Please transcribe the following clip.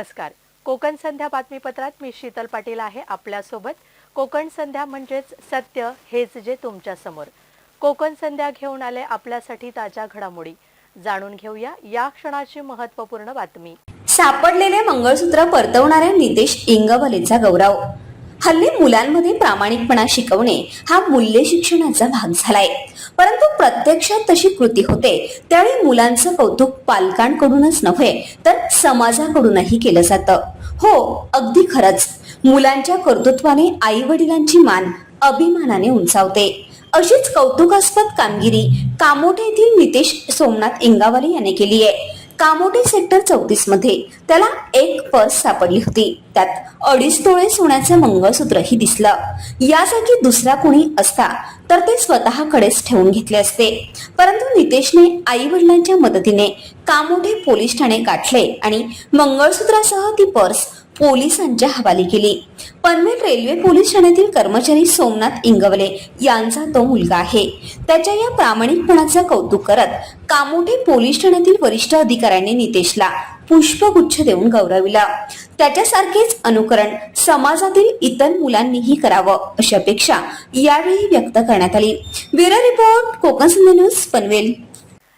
नमस्कार. कोकण संध्या बातमीपत्रात मी शीतल पाटील आहे आपल्यासोबत. कोकण संध्या म्हणजेच सत्य हेच जे तुमच्यासमोर. कोकण संध्या घेऊन आले आपल्यासाठी ताज्या घडामोडी. जाणून घेऊया या क्षणाची महत्त्वपूर्ण बातमी. सापडलेले मंगळसूत्र परतवणाऱ्या नितेश इंगवलेचा गौरव. हल्ली मुलांमध्ये प्रामाणिकपणा शिकवणे हा मूल्य शिक्षणाचा भाग झालाय. परंतु प्रत्यक्षात तशी कृती होते. त्यावेळी मुलांचं कौतुक पालकांकडूनच नव्हे तर समाजाकडूनही केलं जातं. हो अगदी खरंच. मुलांच्या कर्तृत्वाने आई वडिलांची मान अभिमानाने उंचावते. अशीच कौतुकास्पद कामगिरी कामोठे येथील नितेश सोमनाथ इंगावाले याने केली आहे कामोटी सेक्टर चौतीसमध्ये त्याला एक पर्स सापडली होती. त्यात अडीच तोळे सोन्याचं मंगळसूत्रही दिसलं. यासाठी दुसरा कोणी असता तर ते स्वतःकडेच ठेवून घेतले असते. परंतु नितेशने आई वडिलांच्या मदतीने कामोठे पोलीस ठाणे गाठले आणि मंगळसूत्रासह ती पर्स पोलिसांच्या हवाली केली. पनवेल रेल्वे पोलीस ठाण्यातील कर्मचारी सोमनाथ इंगवले यांचा तो मुलगा आहे. त्याच्या या प्रामाणिकपणाचं कौतुक करत कामोठे पोलीस ठाण्यातील वरिष्ठ अधिकाऱ्यांनी नितेशला पुष्पगुच्छ देऊन गौरविला. त्याच्यासारखेच अनुकरण समाजातील इतर मुलांनीही करावं अशी अपेक्षा यावेळी व्यक्त करण्यात आली. Bureau report Konkan news Panvel.